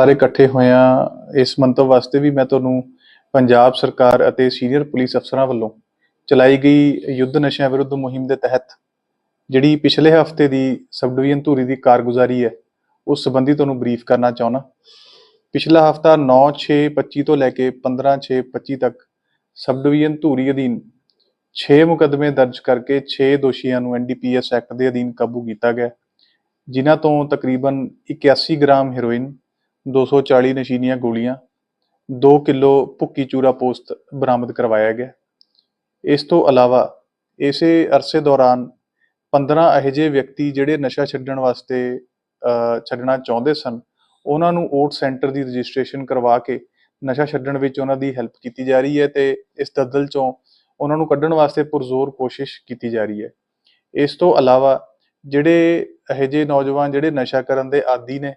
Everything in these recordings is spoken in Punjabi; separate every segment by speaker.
Speaker 1: ਸਾਰੇ ਇਕੱਠੇ ਹੋਏ ਆ ਇਸ ਮੰਤਵ ਵਾਸਤੇ ਵੀ ਮੈਂ ਤੁਹਾਨੂੰ ਪੰਜਾਬ ਸਰਕਾਰ ਅਤੇ ਸੀਨੀਅਰ ਪੁਲਿਸ ਅਫਸਰਾਂ ਵੱਲੋਂ ਚਲਾਈ ਗਈ ਯੁੱਧ ਨਸ਼ਿਆਂ ਵਿਰੁੱਧ ਮੁਹਿੰਮ ਦੇ ਤਹਿਤ, ਜਿਹੜੀ ਪਿਛਲੇ ਹਫ਼ਤੇ ਦੀ ਸਬ ਡਿਵੀਜ਼ਨ ਧੂਰੀ ਦੀ ਕਾਰਗੁਜ਼ਾਰੀ ਹੈ, ਉਸ ਸੰਬੰਧੀ ਤੁਹਾਨੂੰ ਬਰੀਫ ਕਰਨਾ ਚਾਹੁੰਦਾ। ਪਿਛਲਾ ਹਫਤਾ 9/6/25 ਤੋਂ ਲੈ ਕੇ 15/6/25 ਤੱਕ ਸਬ ਡਿਵੀਜ਼ਨ ਧੂਰੀ ਅਧੀਨ 6 ਮੁਕੱਦਮੇ ਦਰਜ ਕਰਕੇ 6 ਦੋਸ਼ੀਆਂ ਨੂੰ ਐਨਡੀਪੀਐਸ ਐਕਟ ਦੇ ਅਧੀਨ ਕਾਬੂ ਕੀਤਾ ਗਿਆ, ਜਿਨ੍ਹਾਂ ਤੋਂ ਤਕਰੀਬਨ 81 ਗ੍ਰਾਮ ਹੈਰੋਇਨ 240 ਨਸ਼ੀਨੀਆਂ ਗੋਲੀਆਂ 2 ਕਿਲੋ ਭੁੱਕੀ ਚੂਰਾ ਪੋਸਤ ਬਰਾਮਦ ਕਰਵਾਇਆ ਗਿਆ। ਇਸ ਤੋਂ ਇਲਾਵਾ ਇਸੇ ਅਰਸੇ ਦੌਰਾਨ 15 ਇਹੋ ਜਿਹੇ ਵਿਅਕਤੀ ਜਿਹੜੇ ਨਸ਼ਾ ਛੱਡਣ ਵਾਸਤੇ ਛੱਡਣਾ ਚਾਹੁੰਦੇ ਸਨ, ਉਹਨਾਂ ਨੂੰ ਓਟ ਸੈਂਟਰ ਦੀ ਰਜਿਸਟ੍ਰੇਸ਼ਨ ਕਰਵਾ ਕੇ ਨਸ਼ਾ ਛੱਡਣ ਵਿੱਚ ਉਹਨਾਂ ਦੀ ਹੈਲਪ ਕੀਤੀ ਜਾ ਰਹੀ ਹੈ ਤੇ ਇਸ ਦਲਦਲ ਚੋਂ ਉਹਨਾਂ ਨੂੰ ਕੱਢਣ ਵਾਸਤੇ ਪੁਰਜ਼ੋਰ ਕੋਸ਼ਿਸ਼ ਕੀਤੀ ਜਾ ਰਹੀ ਹੈ। ਇਸ ਤੋਂ ਇਲਾਵਾ ਜਿਹੜੇ ਇਹੋ ਜਿਹੇ ਨੌਜਵਾਨ ਜਿਹੜੇ ਨਸ਼ਾ ਕਰਨ ਦੇ ਆਦੀ ਨੇ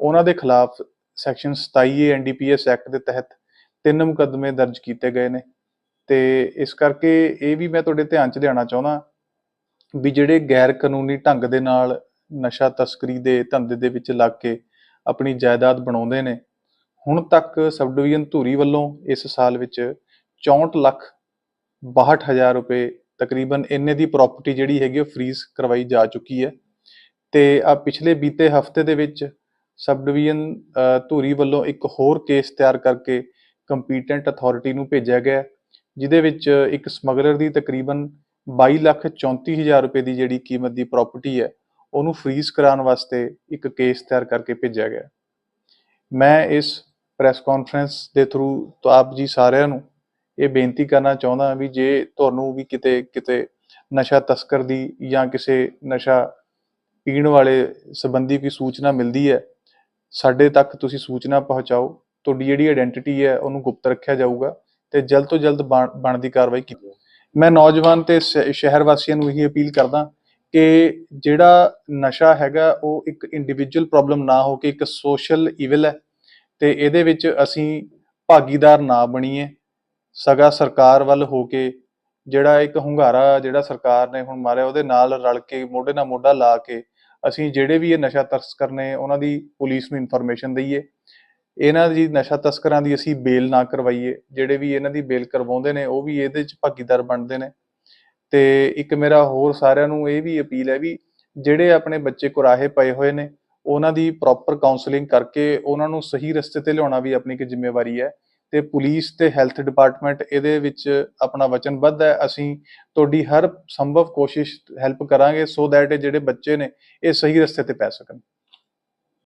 Speaker 1: ਉਹਨਾਂ ਦੇ ਖਿਲਾਫ ਸੈਕਸ਼ਨ 27 ਏ ਐਨਡੀਪੀਐਸ ਐਕਟ ਦੇ ਤਹਿਤ ਤਿੰਨ ਮੁਕੱਦਮੇ ਦਰਜ ਕੀਤੇ ਗਏ ਨੇ। ਤੇ ਇਸ ਕਰਕੇ ਇਹ ਵੀ ਮੈਂ ਤੁਹਾਡੇ ਧਿਆਨ 'ਚ ਲਿਆਉਣਾ ਚਾਹੁੰਦਾ ਵੀ ਜਿਹੜੇ ਗੈਰ ਕਾਨੂੰਨੀ ਢੰਗ ਦੇ ਨਾਲ ਨਸ਼ਾ ਤਸਕਰੀ ਦੇ ਧੰਦੇ ਦੇ ਵਿੱਚ ਲੱਗ ਕੇ ਆਪਣੀ ਜਾਇਦਾਦ ਬਣਾਉਂਦੇ ਨੇ, ਹੁਣ ਤੱਕ ਸਬ ਡਿਵੀਜ਼ਨ ਧੂਰੀ ਵੱਲੋਂ ਇਸ ਸਾਲ ਵਿੱਚ 64 ਲੱਖ 62000 ਰੁਪਏ ਤਕਰੀਬਨ ਇੰਨੇ ਦੀ ਪ੍ਰਾਪਰਟੀ ਜਿਹੜੀ ਹੈਗੀ ਉਹ ਫ੍ਰੀਜ਼ ਕਰਵਾਈ ਜਾ ਚੁੱਕੀ ਹੈ। ਤੇ ਆ ਪਿਛਲੇ ਬੀਤੇ ਹਫ਼ਤੇ ਦੇ ਵਿੱਚ ਸਬ ਡਿਵੀਜ਼ਨ ਧੂਰੀ ਵੱਲੋਂ ਇੱਕ ਹੋਰ ਕੇਸ ਤਿਆਰ ਕਰਕੇ ਕੰਪੀਟੈਂਟ ਅਥਾਰਟੀ ਨੂੰ ਭੇਜਿਆ ਗਿਆ, ਜਿਹਦੇ ਵਿੱਚ ਇੱਕ ਸਮਗਲਰ ਦੀ ਤਕਰੀਬਨ 22 ਲੱਖ 34000 ਰੁਪਏ ਦੀ ਜਿਹੜੀ ਕੀਮਤ ਦੀ ਪ੍ਰਾਪਰਟੀ ਹੈ, ਉਹਨੂੰ ਫ੍ਰੀਜ਼ ਕਰਾਉਣ ਵਾਸਤੇ ਇੱਕ ਕੇਸ ਤਿਆਰ ਕਰਕੇ ਭੇਜਿਆ ਗਿਆ। ਮੈਂ ਇਸ ਪ੍ਰੈਸ ਕਾਨਫਰੰਸ ਦੇ ਥਰੂ ਤੋਂ ਆਪ ਜੀ ਸਾਰਿਆਂ ਨੂੰ ਇਹ ਬੇਨਤੀ ਕਰਨਾ ਚਾਹੁੰਦਾ ਵੀ ਜੇ ਤੁਹਾਨੂੰ ਵੀ ਕਿਤੇ ਕਿਤੇ ਨਸ਼ਾ ਤਸਕਰ ਦੀ ਜਾਂ ਕਿਸੇ ਨਸ਼ਾ ਪੀਣ ਵਾਲੇ ਸੰਬੰਧੀ ਕੋਈ ਸੂਚਨਾ ਮਿਲਦੀ ਹੈ ਸਾਡੇ ਤੱਕ ਤੁਸੀਂ ਸੂਚਨਾ ਪਹੁੰਚਾਓ, ਤੁਹਾਡੀ ਜਿਹੜੀ ਆਇਡੈਂਟੀਟੀ ਹੈ, ਉਹਨੂੰ ਗੁਪਤ ਰੱਖਿਆ ਜਾਊਗਾ ਤੇ ਜਲਦ ਤੋਂ ਜਲਦ ਬਣ- ਬਣਦੀ ਕਾਰਵਾਈ ਕੀਤੀ ਮੈਂ ਨੌਜਵਾਨ ਤੇ ਸ਼- ਸ਼ਹਿਰ ਵਾਸੀਆਂ ਨੂੰ ਇਹੀ ਅਪੀਲ ਕਰਦਾ ਕਿ ਜਿਹੜਾ ਨਸ਼ਾ ਹੈਗਾ, ਉਹ ਇੱਕ ਇੰਡੀਵਿਜੂਅਲ ਪ੍ਰੋਬਲਮ ਨਾ ਹੋ ਕੇ ਇੱਕ ਸੋਸ਼ਲ ਇਵਲ ਹੈ ਤੇ ਇਹਦੇ ਵਿੱਚ ਅਸੀਂ ਭਾਗੀਦਾਰ ਨਾ ਬਣੀਏ। ਸਗਾ ਸਰਕਾਰ ਵੱਲ ਹੋ ਕੇ ਜਿਹੜਾ ਇੱਕ ਹੁੰਗਾਰਾ ਜਿਹੜਾ ਸਰਕਾਰ ਨੇ ਹੁਣ ਮਾਰਿਆ, ਉਹਦੇ ਨਾਲ ਰਲ ਕੇ ਮੋਢੇ ਨਾਲ ਮੋਢਾ ਲਾ ਕੇ ਅਸੀਂ ਜਿਹੜੇ ਵੀ ਇਹ ਨਸ਼ਾ ਤਸਕਰ ਨੇ, ਉਹਨਾਂ ਦੀ ਪੁਲਿਸ ਨੂੰ ਇਨਫੋਰਮੇਸ਼ਨ ਦਈਏ। ਇਹਨਾਂ ਦੀ ਨਸ਼ਾ ਤਸਕਰਾਂ ਦੀ ਅਸੀਂ ਬੇਲ ਨਾ ਕਰਵਾਈਏ। ਜਿਹੜੇ ਵੀ ਇਹਨਾਂ ਦੀ ਬੇਲ ਕਰਵਾਉਂਦੇ ਨੇ, ਉਹ ਵੀ ਇਹਦੇ ਚ ਭਾਗੀਦਾਰ ਬਣਦੇ ਨੇ। ਤੇ ਇੱਕ ਮੇਰਾ ਹੋਰ ਸਾਰਿਆਂ ਨੂੰ ਇਹ ਵੀ ਅਪੀਲ ਹੈ ਵੀ ਜਿਹੜੇ ਆਪਣੇ ਬੱਚੇ ਕੁਰਾਹੇ ਪਏ ਹੋਏ ਨੇ, ਉਹਨਾਂ ਦੀ ਪ੍ਰੋਪਰ ਕਾਉਂਸਲਿੰਗ ਕਰਕੇ ਉਹਨਾਂ ਨੂੰ ਸਹੀ ਰਸਤੇ ਤੇ ਲਿਆਉਣਾ ਵੀ ਆਪਣੀ ਇੱਕ ਜ਼ਿੰਮੇਵਾਰੀ ਹੈ। ਤੇ ਪੁਲਿਸ ਤੇ ਹੈਲਥ ਡਿਪਾਰਟਮੈਂਟ ਇਹਦੇ ਵਿੱਚ ਆਪਣਾ ਵਚਨਬੱਧ ਹੈ। ਅਸੀਂ ਤੁਹਾਡੀ ਹਰ ਸੰਭਵ ਕੋਸ਼ਿਸ਼ ਹੈਲਪ ਕਰਾਂਗੇ ਸੋ ਦੈਟ ਇਹ ਜਿਹੜੇ ਬੱਚੇ ਨੇ, ਇਹ ਸਹੀ ਰਸਤੇ ਤੇ ਪੈ ਸਕਣ।